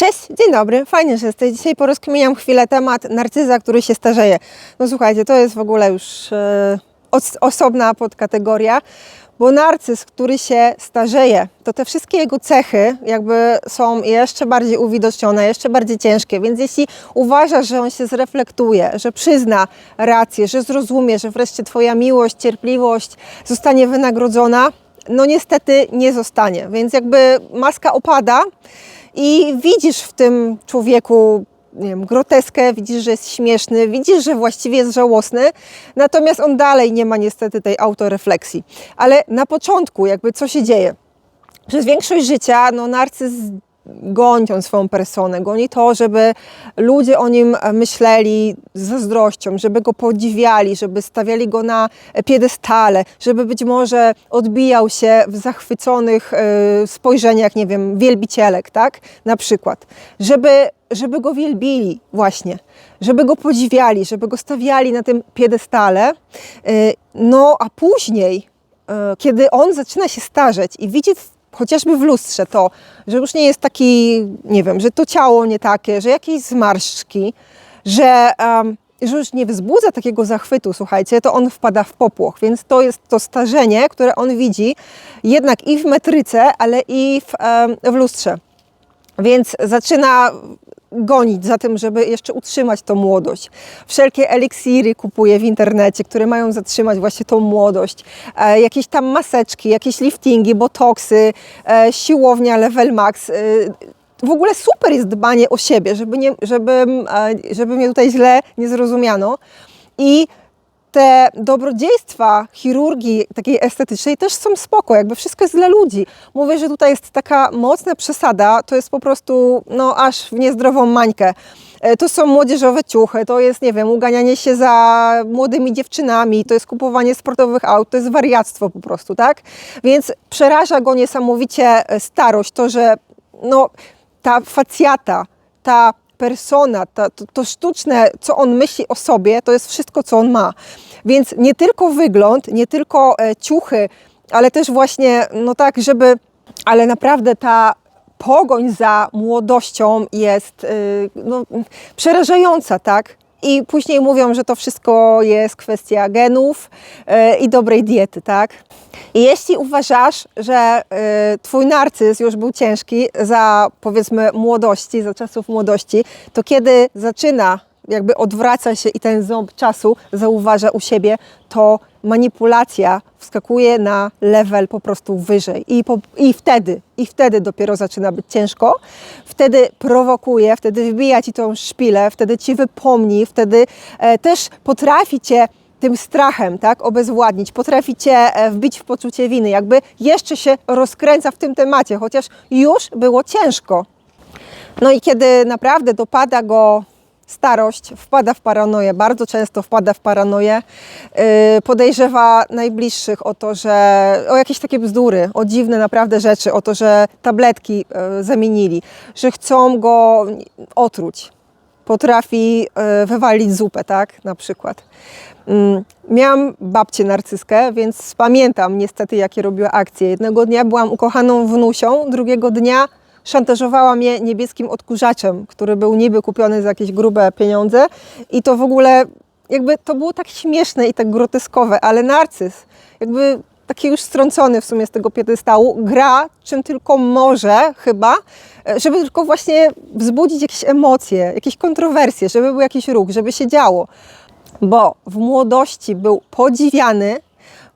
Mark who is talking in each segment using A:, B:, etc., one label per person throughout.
A: Cześć, dzień dobry, fajnie, że jesteś. Dzisiaj porozkminiam chwilę temat narcyza, który się starzeje. No słuchajcie, to jest w ogóle już e, os- osobna podkategoria, bo narcyz, który się starzeje, to te wszystkie jego cechy jakby są jeszcze bardziej uwidocznione, jeszcze bardziej ciężkie, więc jeśli uważasz, że on się zreflektuje, że przyzna rację, że zrozumie, że wreszcie Twoja miłość, cierpliwość zostanie wynagrodzona, no niestety nie zostanie, więc jakby maska opada, i widzisz w tym człowieku nie wiem, groteskę, widzisz, że jest śmieszny, widzisz, że właściwie jest żałosny, natomiast on dalej nie ma niestety tej autorefleksji. Ale na początku, jakby co się dzieje? Przez większość życia no, narcyz goni tą swoją personę, goni to, żeby ludzie o nim myśleli z zazdrością, żeby go podziwiali, żeby stawiali go na piedestale, żeby być może odbijał się w zachwyconych e, spojrzeniach, nie wiem, wielbicielek, tak? Na przykład. Żeby, żeby go wielbili właśnie, żeby go podziwiali, żeby go stawiali na tym piedestale. E, No a później, e, kiedy on zaczyna się starzeć i widzi chociażby w lustrze to, że już nie jest taki, nie wiem, że to ciało nie takie, że jakieś zmarszczki, że, um, że już nie wzbudza takiego zachwytu, słuchajcie, to on wpada w popłoch. Więc to jest to starzenie, które on widzi jednak i w metryce, ale i w, um, w lustrze. Więc zaczyna gonić za tym, żeby jeszcze utrzymać tą młodość. Wszelkie eliksiry kupuje w internecie, które mają zatrzymać właśnie tą młodość. E, jakieś tam maseczki, jakieś liftingi, botoksy, e, siłownia Level Max. E, w ogóle super jest dbanie o siebie, żeby, nie, żeby, e, żeby mnie tutaj źle nie zrozumiano. I te dobrodziejstwa chirurgii takiej estetycznej też są spoko, jakby wszystko jest dla ludzi. Mówię, że tutaj jest taka mocna przesada, to jest po prostu no aż w niezdrową mańkę. E, To są młodzieżowe ciuchy, to jest, nie wiem, uganianie się za młodymi dziewczynami, to jest kupowanie sportowych aut, to jest wariactwo po prostu, tak? Więc przeraża go niesamowicie e, starość, to, że no, ta facjata, ta persona, ta, to, to sztuczne, co on myśli o sobie, to jest wszystko, co on ma. Więc nie tylko wygląd, nie tylko e, ciuchy, ale też właśnie, no tak, żeby, ale naprawdę ta pogoń za młodością jest y, no, przerażająca, tak? I później mówią, że to wszystko jest kwestia genów y, i dobrej diety, tak? I jeśli uważasz, że y, twój narcyz już był ciężki za powiedzmy młodości, za czasów młodości, to kiedy zaczyna jakby odwraca się i ten ząb czasu zauważa u siebie, to manipulacja wskakuje na level po prostu wyżej. I, po, I wtedy, i wtedy dopiero zaczyna być ciężko. Wtedy prowokuje, wtedy wybija ci tą szpilę, wtedy ci wypomni, wtedy e, też potrafi cię tym strachem, tak, obezwładnić, potrafi cię e, wbić w poczucie winy, jakby jeszcze się rozkręca w tym temacie, chociaż już było ciężko. No i kiedy naprawdę dopada go starość, wpada w paranoję, bardzo często wpada w paranoję, yy, podejrzewa najbliższych o to, że o jakieś takie bzdury, o dziwne naprawdę rzeczy, o to, że tabletki yy, zamienili, że chcą go otruć. Potrafi yy, wywalić zupę, tak, na przykład. Mm, Miałam babcię narcyskę, więc pamiętam niestety, jakie robiła akcje. Jednego dnia byłam ukochaną wnusią, drugiego dnia szantażowała mnie niebieskim odkurzaczem, który był niby kupiony za jakieś grube pieniądze i to w ogóle jakby to było tak śmieszne i tak groteskowe, ale narcyz jakby taki już strącony w sumie z tego piedestału, gra czym tylko może chyba, e, żeby tylko właśnie wzbudzić jakieś emocje, jakieś kontrowersje, żeby był jakiś ruch, żeby się działo. Bo w młodości był podziwiany,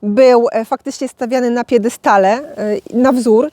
A: był e, faktycznie stawiany na piedestale, e, na wzór,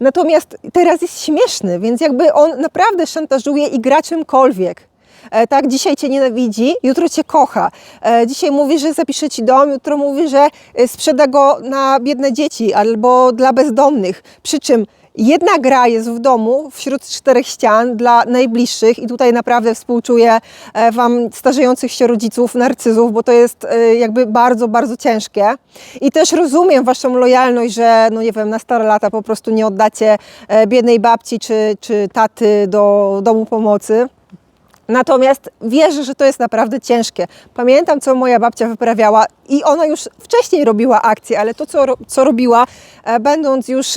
A: Natomiast teraz jest śmieszny, więc jakby on naprawdę szantażuje i gra czymkolwiek. E, tak, dzisiaj cię nienawidzi, jutro cię kocha. E, dzisiaj mówi, że zapisze ci dom, jutro mówi, że e, sprzeda go na biedne dzieci albo dla bezdomnych. Przy czym jedna gra jest w domu wśród czterech ścian dla najbliższych i tutaj naprawdę współczuję e, Wam starzejących się rodziców, narcyzów, bo to jest e, jakby bardzo, bardzo ciężkie. I też rozumiem Waszą lojalność, że no nie wiem, na stare lata po prostu nie oddacie e, biednej babci czy, czy taty do domu pomocy. Natomiast wierzę, że to jest naprawdę ciężkie. Pamiętam, co moja babcia wyprawiała i ona już wcześniej robiła akcje, ale to, co, co robiła, będąc już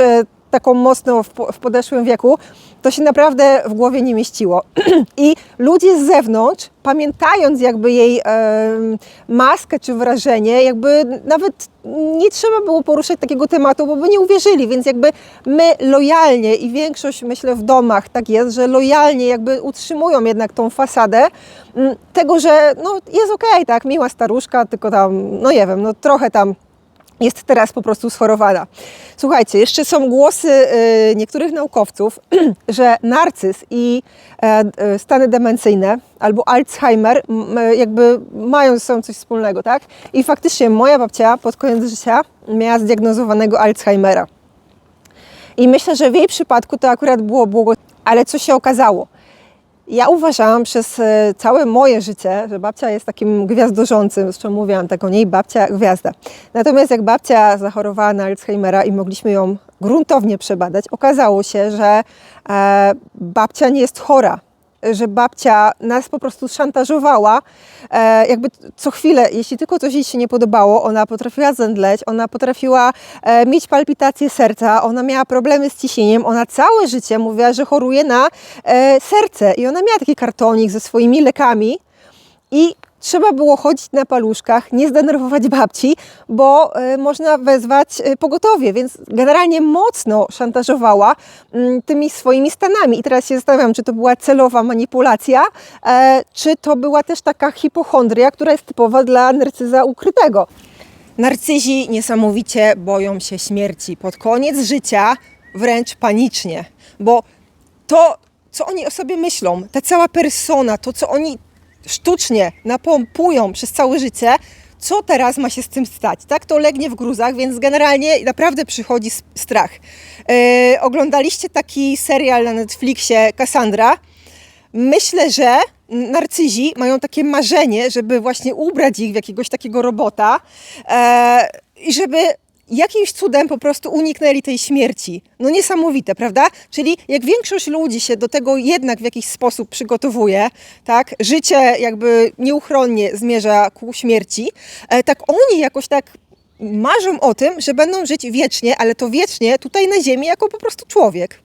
A: taką mocno w, w podeszłym wieku, to się naprawdę w głowie nie mieściło. I ludzie z zewnątrz, pamiętając jakby jej em, maskę czy wrażenie, jakby nawet nie trzeba było poruszać takiego tematu, bo by nie uwierzyli, więc jakby my lojalnie i większość myślę w domach tak jest, że lojalnie jakby utrzymują jednak tą fasadę mm, tego, że no jest okej, tak, miła staruszka, tylko tam, no nie wiem, no trochę tam jest teraz po prostu schorowana. Słuchajcie, jeszcze są głosy y, niektórych naukowców, że narcyz i e, e, stany demencyjne albo Alzheimer e, jakby mają ze sobą coś wspólnego, tak? I faktycznie moja babcia pod koniec życia miała zdiagnozowanego Alzheimera. I myślę, że w jej przypadku to akurat było błogo, ale co się okazało? Ja uważałam przez e, całe moje życie, że babcia jest takim gwiazdorzącym, zresztą mówiłam tak o niej, babcia gwiazda. Natomiast jak babcia zachorowała na Alzheimera i mogliśmy ją gruntownie przebadać, okazało się, że e, babcia nie jest chora, że babcia nas po prostu szantażowała, e, jakby co chwilę, jeśli tylko coś jej się nie podobało, ona potrafiła zemdleć, ona potrafiła e, mieć palpitacje serca, ona miała problemy z ciśnieniem, ona całe życie mówiła, że choruje na e, serce. I ona miała taki kartonik ze swoimi lekami. I trzeba było chodzić na paluszkach, nie zdenerwować babci, bo e, można wezwać e, pogotowie, więc generalnie mocno szantażowała mm, tymi swoimi stanami. I teraz się zastanawiam, czy to była celowa manipulacja, e, czy to była też taka hipochondria, która jest typowa dla narcyza ukrytego. Narcyzi niesamowicie boją się śmierci. Pod koniec życia wręcz panicznie, bo to, co oni o sobie myślą, ta cała persona, to, co oni sztucznie napompują przez całe życie, co teraz ma się z tym stać? Tak, to legnie w gruzach, więc generalnie naprawdę przychodzi strach. Yy, oglądaliście taki serial na Netflixie Cassandra? Myślę, że narcyzi mają takie marzenie, żeby właśnie ubrać ich w jakiegoś takiego robota e, i żeby jakimś cudem po prostu uniknęli tej śmierci. No niesamowite, prawda? Czyli jak większość ludzi się do tego jednak w jakiś sposób przygotowuje, tak? Życie jakby nieuchronnie zmierza ku śmierci, e, tak oni jakoś tak marzą o tym, że będą żyć wiecznie, ale to wiecznie tutaj na ziemi jako po prostu człowiek.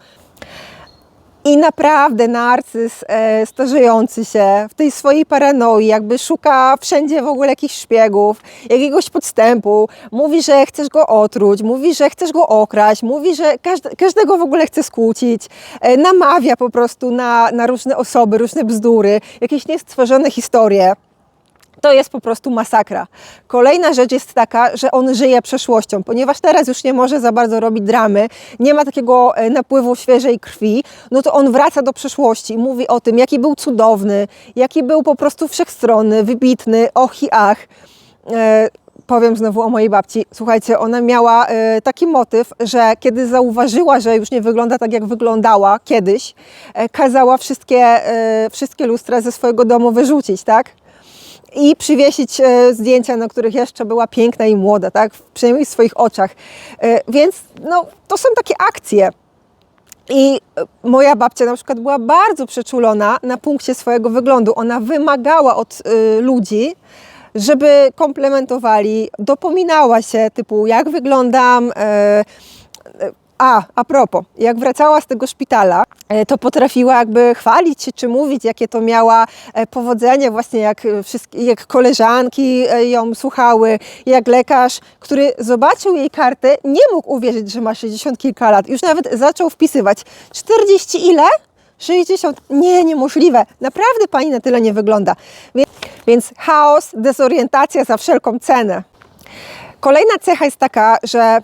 A: I naprawdę narcyz e, starzejący się w tej swojej paranoi, jakby szuka wszędzie w ogóle jakichś szpiegów, jakiegoś podstępu, mówi, że chcesz go otruć, mówi, że chcesz go okraść, mówi, że każde, każdego w ogóle chce skłócić, e, namawia po prostu na, na różne osoby, różne bzdury, jakieś niestworzone historie. To jest po prostu masakra. Kolejna rzecz jest taka, że on żyje przeszłością, ponieważ teraz już nie może za bardzo robić dramy, nie ma takiego e, napływu świeżej krwi, no to on wraca do przeszłości i mówi o tym, jaki był cudowny, jaki był po prostu wszechstronny, wybitny, och i ach. E, powiem znowu o mojej babci. Słuchajcie, ona miała e, taki motyw, że kiedy zauważyła, że już nie wygląda tak, jak wyglądała kiedyś, e, kazała wszystkie, e, wszystkie lustra ze swojego domu wyrzucić, tak? I przywiesić e, zdjęcia, na których jeszcze była piękna i młoda, tak? Przynajmniej w swoich oczach. E, Więc no, to są takie akcje. I e, moja babcia na przykład była bardzo przeczulona na punkcie swojego wyglądu. Ona wymagała od ludzi, żeby komplementowali, dopominała się typu jak wyglądam. A, a propos, jak wracała z tego szpitala, e, to potrafiła jakby chwalić się, czy mówić, jakie to miała e, powodzenie, właśnie jak, e, jak koleżanki ją słuchały, jak lekarz, który zobaczył jej kartę, nie mógł uwierzyć, że ma 60 kilka lat. Już nawet zaczął wpisywać 40 ile? 60? Nie, niemożliwe. Naprawdę pani na tyle nie wygląda. Więc chaos, dezorientacja za wszelką cenę. Kolejna cecha jest taka, że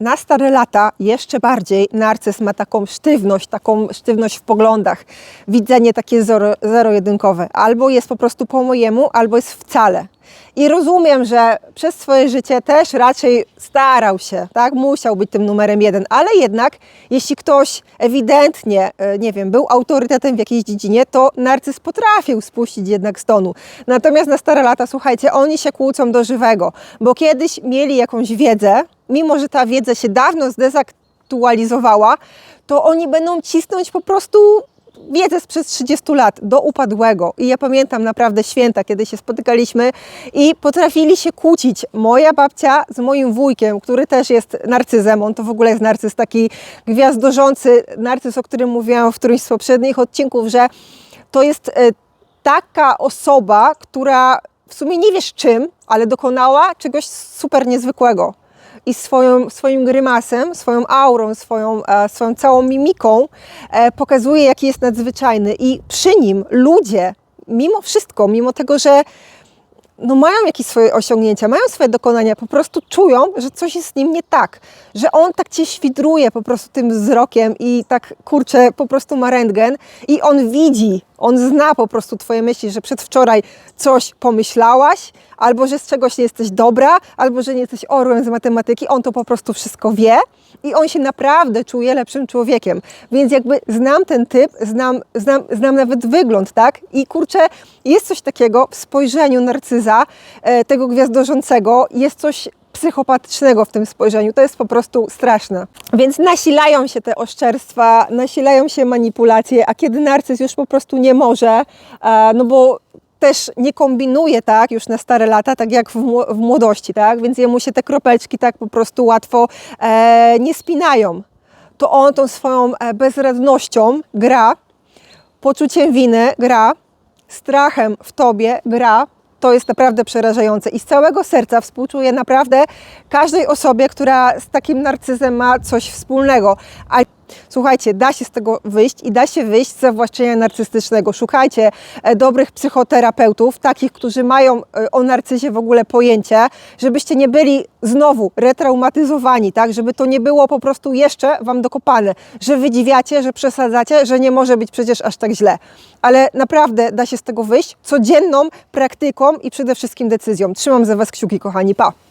A: na stare lata jeszcze bardziej narcyz ma taką sztywność, taką sztywność w poglądach, widzenie takie zero- zero-jedynkowe. Albo jest po prostu po mojemu, albo jest wcale. I rozumiem, że przez swoje życie też raczej starał się, tak? Musiał być tym numerem jeden, ale jednak, jeśli ktoś ewidentnie, e, nie wiem, był autorytetem w jakiejś dziedzinie, to narcyz potrafił spuścić jednak z tonu. Natomiast na stare lata, słuchajcie, oni się kłócą do żywego, bo kiedyś mieli jakąś wiedzę, mimo że ta wiedza się dawno zdezaktualizowała, to oni będą cisnąć po prostu wiedzę sprzed 30 lat do upadłego. I ja pamiętam naprawdę święta, kiedy się spotykaliśmy i potrafili się kłócić. Moja babcia z moim wujkiem, który też jest narcyzem, on to w ogóle jest narcyz taki gwiazdorzący, narcyz, o którym mówiłam w którymś z poprzednich odcinków, że to jest e, taka osoba, która w sumie nie wiesz czym, ale dokonała czegoś super niezwykłego. I swoją, swoim grymasem, swoją aurą, swoją, e, swoją całą mimiką e, pokazuje, jaki jest nadzwyczajny. I przy nim ludzie, mimo wszystko, mimo tego, że no mają jakieś swoje osiągnięcia, mają swoje dokonania, po prostu czują, że coś jest z nim nie tak, że on tak cię świdruje po prostu tym wzrokiem i tak kurczę, po prostu ma rentgen i on widzi, on zna po prostu twoje myśli, że przedwczoraj coś pomyślałaś, albo że z czegoś nie jesteś dobra, albo że nie jesteś orłem z matematyki, on to po prostu wszystko wie i on się naprawdę czuje lepszym człowiekiem. Więc jakby znam ten typ, znam, znam, znam nawet wygląd, tak? I kurczę, jest coś takiego w spojrzeniu narcyza, e, tego gwiazdorzącego, jest coś psychopatycznego w tym spojrzeniu. To jest po prostu straszne. Więc nasilają się te oszczerstwa, nasilają się manipulacje, a kiedy narcyz już po prostu nie może, e, no bo też nie kombinuje tak już na stare lata, tak jak w, mło- w młodości, tak? Więc jemu się te kropeczki tak po prostu łatwo e, nie spinają. To on tą swoją e, bezradnością gra, poczuciem winy gra, strachem w tobie gra. To jest naprawdę przerażające i z całego serca współczuję naprawdę każdej osobie, która z takim narcyzem ma coś wspólnego. A słuchajcie, da się z tego wyjść i da się wyjść z zawłaszczenia narcystycznego. Szukajcie e, dobrych psychoterapeutów, takich, którzy mają e, o narcyzie w ogóle pojęcie, żebyście nie byli znowu retraumatyzowani, tak, żeby to nie było po prostu jeszcze wam dokopane, że wydziwiacie, że przesadzacie, że nie może być przecież aż tak źle. Ale naprawdę da się z tego wyjść codzienną praktyką i przede wszystkim decyzją. Trzymam za was kciuki, kochani. Pa!